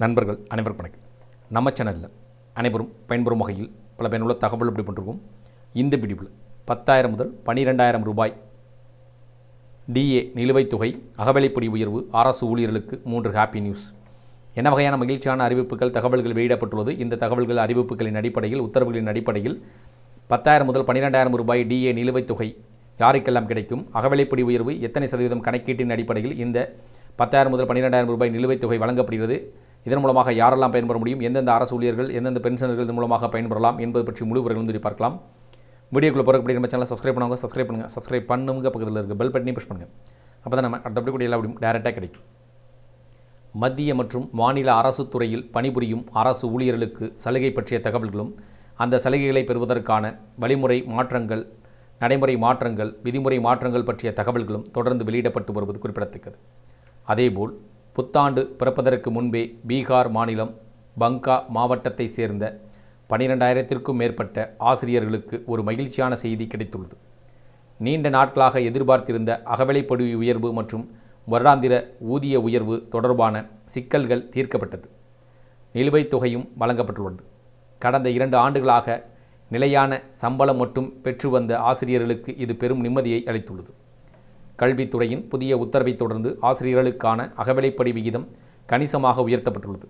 நண்பர்கள் அனைவருக்கும் வணக்கம். நம்ம சேனலில் அனைவரும் பயன்பெறும் வகையில் பல பயனுள்ள தகவல் அப்படி பண்ணிருக்கோம் இந்த வீடியோவில் பத்தாயிரம் முதல் பன்னிரெண்டாயிரம் ரூபாய் டிஏ நிலுவைத் தொகை அகவலைப்படி உயர்வு அரசு ஊழியர்களுக்கு மூன்று ஹாப்பி நியூஸ் என்ன வகையான மகிழ்ச்சியான அறிவிப்புகள் தகவல்கள் வெளியிடப்பட்டுள்ளது? இந்த தகவல்கள் அறிவிப்புகளின் அடிப்படையில் உத்தரவுகளின் அடிப்படையில் பத்தாயிரம் முதல் பன்னிரெண்டாயிரம் ரூபாய் டிஏ நிலுவைத் தொகை யாருக்கெல்லாம் கிடைக்கும்? அகவிலைப்படி உயர்வு எத்தனை சதவீதம் கணக்கீட்டின் அடிப்படையில் இந்த பத்தாயிரம் முதல் பன்னிரெண்டாயிரம் ரூபாய் நிலுவைத் தொகை வழங்கப்படுகிறது? இதன் மூலமாக யாரெல்லாம் பயன்பெற முடியும்? எந்தெந்த அரசு ஊழியர்கள் எந்தெந்த பென்ஷனர்கள் இதன் மூலமாக பயன்பெறலாம் என்பது பற்றி முழு விவரங்களும் சொல்லி பார்க்கலாம். வீடியோக்குள்ளே போகிறப்படி நம்ம சேனலை சப்ஸ்கிரைப் பண்ணுவாங்க சப்ஸ்கிரைப் பண்ணுங்கள் சப்ஸ்கிரைப் பண்ணுங்க பக்கத்தில் இருக்க பெல் பட்டனையும் புஷ் பண்ணுங்கள் அப்போ தான் நம்ம அடுத்தபடி கூட எல்லா அப்படியும் டேரெக்டாக கிடைக்கும். மத்திய மற்றும் மாநில அரசு துறையில் பணிபுரியும் அரசு ஊழியர்களுக்கு சலுகை பற்றிய தகவல்களும் அந்த சலுகைகளை பெறுவதற்கான வழிமுறை மாற்றங்கள் நடைமுறை மாற்றங்கள் விதிமுறை மாற்றங்கள் பற்றிய தகவல்களும் தொடர்ந்து வெளியிடப்பட்டு வருவது குறிப்பிடத்தக்கது. அதேபோல் புத்தாண்டு பிறப்பதற்கு முன்பே பீகார் மாநிலம் பங்கா மாவட்டத்தை சேர்ந்த பனிரெண்டாயிரத்திற்கும் மேற்பட்ட ஆசிரியர்களுக்கு ஒரு மகிழ்ச்சியான செய்தி கிடைத்துள்ளது. நீண்ட நாட்களாக எதிர்பார்த்திருந்த அகவிலைப்படி உயர்வு மற்றும் வருடாந்திர ஊதிய உயர்வு தொடர்பான சிக்கல்கள் தீர்க்கப்பட்டது. நிலுவைத் தொகையும் வழங்கப்பட்டுள்ளது. கடந்த இரண்டு ஆண்டுகளாக நிலையான சம்பளம் மட்டும் பெற்று வந்த ஆசிரியர்களுக்கு இது பெரும் நிம்மதியை அளித்துள்ளது. கல்வித்துறையின் புதிய உத்தரவைத் தொடர்ந்து ஆசிரியர்களுக்கான அகவிலைப்படி விகிதம் கணிசமாக உயர்த்தப்பட்டுள்ளது.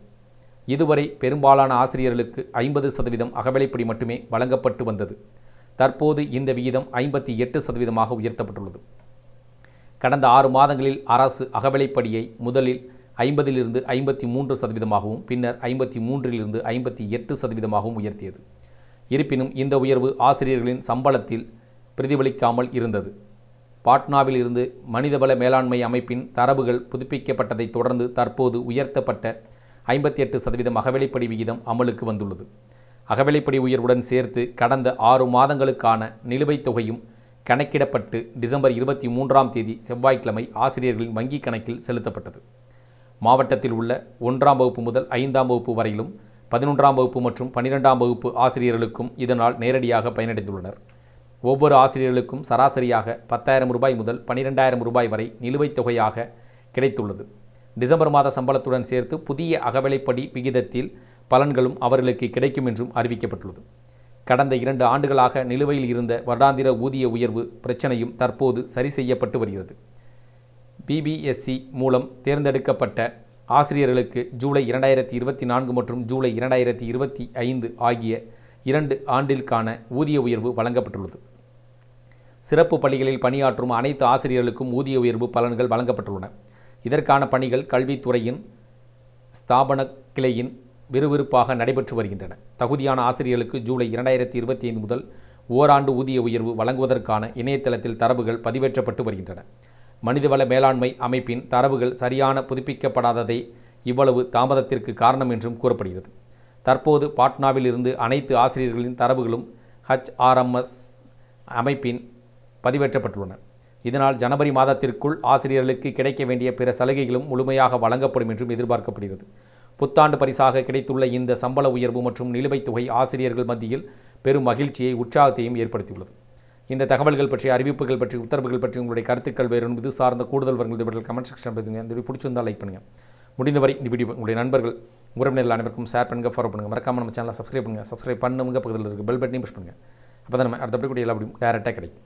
இதுவரை பெரும்பாலான ஆசிரியர்களுக்கு ஐம்பது சதவீதம் அகவிலைப்படி மட்டுமே வழங்கப்பட்டு வந்தது. தற்போது இந்த விகிதம் ஐம்பத்தி எட்டு சதவீதமாக உயர்த்தப்பட்டுள்ளது. கடந்த ஆறு மாதங்களில் அரசு அகவிலைப்படியை முதலில் ஐம்பதிலிருந்து ஐம்பத்தி மூன்று சதவீதமாகவும் பின்னர் ஐம்பத்தி மூன்றிலிருந்து ஐம்பத்தி எட்டு சதவீதமாகவும் உயர்த்தியது. இருப்பினும் இந்த உயர்வு ஆசிரியர்களின் சம்பளத்தில் பிரதிபலிக்காமல் இருந்தது. பாட்னாவில் இருந்து மனிதவள மேலாண்மை அமைப்பின் தரவுகள் புதுப்பிக்கப்பட்டதைத் தொடர்ந்து தற்போது உயர்த்தப்பட்ட ஐம்பத்தி எட்டு சதவீதம் அகவிலைப்படி விகிதம் அமலுக்கு வந்துள்ளது. அகவிலைப்படி உயர்வுடன் சேர்த்து கடந்த ஆறு மாதங்களுக்கான நிலுவைத் தொகையும் கணக்கிடப்பட்டு டிசம்பர் இருபத்தி மூன்றாம் தேதி செவ்வாய்க்கிழமை ஆசிரியர்களின் வங்கிக் கணக்கில் செலுத்தப்பட்டது. மாவட்டத்தில் உள்ள ஒன்றாம் வகுப்பு முதல் ஐந்தாம் வகுப்பு வரையிலும் பதினொன்றாம் வகுப்பு மற்றும் பன்னிரெண்டாம் வகுப்பு ஆசிரியர்களுக்கும் இதனால் நேரடியாக பயனடைந்துள்ளனர். ஒவ்வொரு ஆசிரியர்களுக்கும் சராசரியாக பத்தாயிரம் ரூபாய் முதல் பன்னிரெண்டாயிரம் ரூபாய் வரை நிலுவைத் தொகையாக கிடைத்துள்ளது. டிசம்பர் மாத சம்பளத்துடன் சேர்த்து புதிய அகவிலைப்படி விகிதத்தில் பலன்களும் அவர்களுக்கு கிடைக்கும் என்றும் அறிவிக்கப்பட்டுள்ளது. கடந்த இரண்டு ஆண்டுகளாக நிலுவையில் இருந்த வருடாந்திர ஊதிய உயர்வு பிரச்சனையும் தற்போது சரி செய்யப்பட்டு வருகிறது. பிபிஎஸ்சி மூலம் தேர்ந்தெடுக்கப்பட்ட ஆசிரியர்களுக்கு ஜூலை இரண்டாயிரத்தி இருபத்தி நான்கு மற்றும் ஜூலை இரண்டாயிரத்தி இருபத்தி ஐந்து ஆகிய இரண்டு ஆண்டிற்கான ஊதிய உயர்வு வழங்கப்பட்டுள்ளது. சிறப்பு பள்ளிகளில் பணியாற்றும் அனைத்து ஆசிரியர்களுக்கும் ஊதிய உயர்வு பலன்கள் வழங்கப்பட்டுள்ளன. இதற்கான பணிகள் கல்வித்துறையின் ஸ்தாபன கிளையின் விறுவிறுப்பாக நடைபெற்று வருகின்றன. தகுதியான ஆசிரியர்களுக்கு ஜூலை இரண்டாயிரத்தி இருபத்தி ஐந்து முதல் ஓராண்டு ஊதிய உயர்வு வழங்குவதற்கான இணையதளத்தில் தரவுகள் பதிவேற்றப்பட்டு வருகின்றன. மனிதவள மேலாண்மை அமைப்பின் தரவுகள் சரியான புதுப்பிக்கப்படாததே இவ்வளவு தாமதத்திற்கு காரணம் என்றும் கூறப்படுகிறது. தற்போது பாட்னாவில் இருந்து அனைத்து ஆசிரியர்களின் தரவுகளும் ஹச்ஆர்எம்எஸ் அமைப்பின் பதிவேற்றப்பட்டுள்ளன. இதனால் ஜனவரி மாதத்திற்குள் ஆசிரியர்களுக்கு கிடைக்க வேண்டிய பிற சலுகைகளும் முழுமையாக வழங்கப்படும் என்றும் எதிர்பார்க்கப்படுகிறது. புத்தாண்டு பரிசாக கிடைத்துள்ள இந்த சம்பள உயர்வு மற்றும் நிலுவைத் தொகை ஆசிரியர்கள் மத்தியில் பெரும் மகிழ்ச்சியை உற்சாகத்தையும் ஏற்படுத்தியுள்ளது. இந்த தகவல்கள் பற்றிய அறிவிப்புகள் பற்றி உத்தரவுகள் பற்றி உங்களுடைய கருத்துக்கள் வேறு இது சார்ந்த கூடுதல் வரங்கள் இவர்கள் கமெண்ட் செக்ஷன் பண்ணுங்க இந்த வீடியோ பிடிச்சிருந்தால் லைக் பண்ணுங்கள் முடிந்தவரை இந்த வீடியோ உங்களுடைய நண்பர்கள் உறவினர்கள் அனைவருக்கும் ஷேர் பண்ணுங்கள் ஃபாலோ பண்ணுங்கள் மறக்காமல் நம்ம சேனலை சப்ஸ்கிரைப் பண்ணுங்கள் சப்ஸ்கிரைப் பண்ணுங்க பக்கத்தில் இருக்க பெல் பட்டனையும் புஷ் பண்ணுங்கள் அப்போ தான் நம்ம அடுத்தபடி கூட எல்லா டேரெக்டாக கிடைக்கும்.